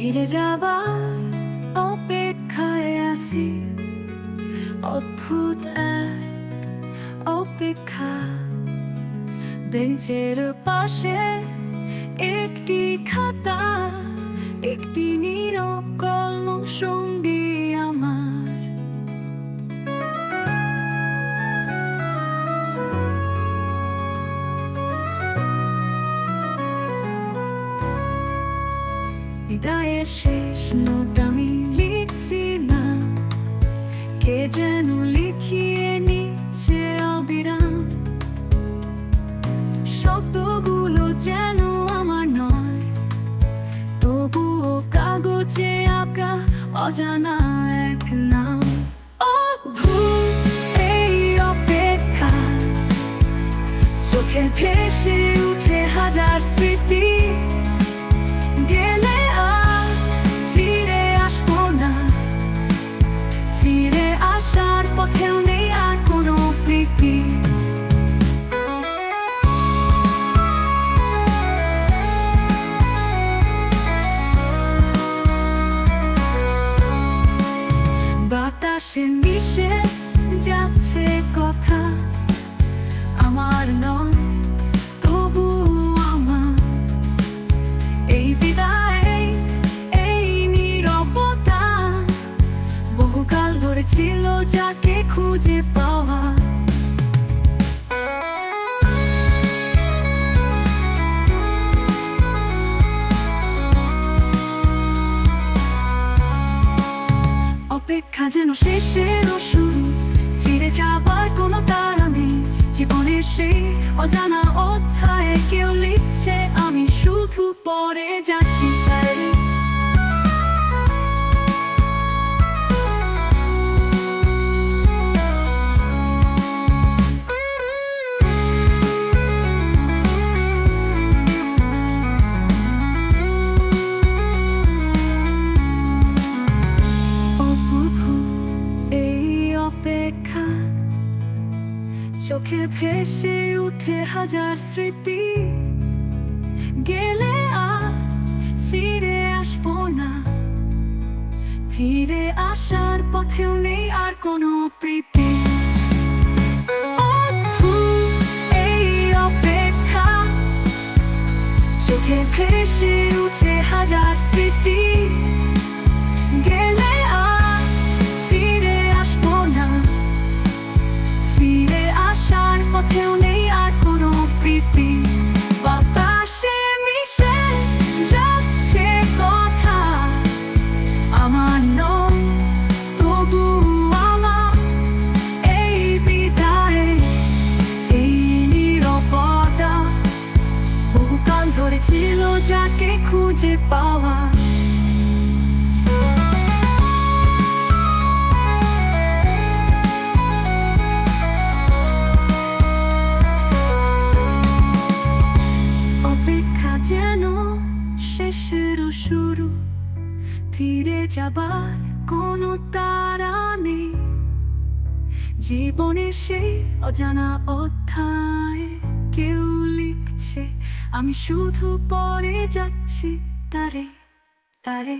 ফিরে যাবার অপেক্ষায় আছি। অদ্ভুত এক অপেক্ষা। বেঞ্চের পাশে একটি খাতা হৃদয়ের শেষ নোট আমি লিখছি না। কে যেন লিখিয়ে নিচ্ছে অবিরাম। শব্দগুলো যেন আমার নয়। তবুও কাগজে আঁকা অজানা এক নাম। চোখে ভেসে উঠে হাজার ছিল যাকে খুঁজে পাওয়া। অপেক্ষা যেন শেষেরও শুরু। ফিরে যাবার কোনো তারা নেই। জীবনের সেই অজানা অধ্যায়ে কেউ লিখছে, আমি শুধু পরে যাচ্ছি। চোখে ভেসে উঠে হাজার স্মৃতি। গেলে আর ফিরে আসব না। ফিরে আসার পথেও নেই আর কোনো প্রীতি। চোখে ভেসে উঠে হাজার স্মৃতি। খুঁজে পাওয়া। অপেক্ষা যেন শুরু। ফিরে যাবার কোনো তারা নেই। জীবনের সেই অজানা অধ্যায় কেউ লিখছে, আমি শুধু পরে যাচ্ছি। তারে তারে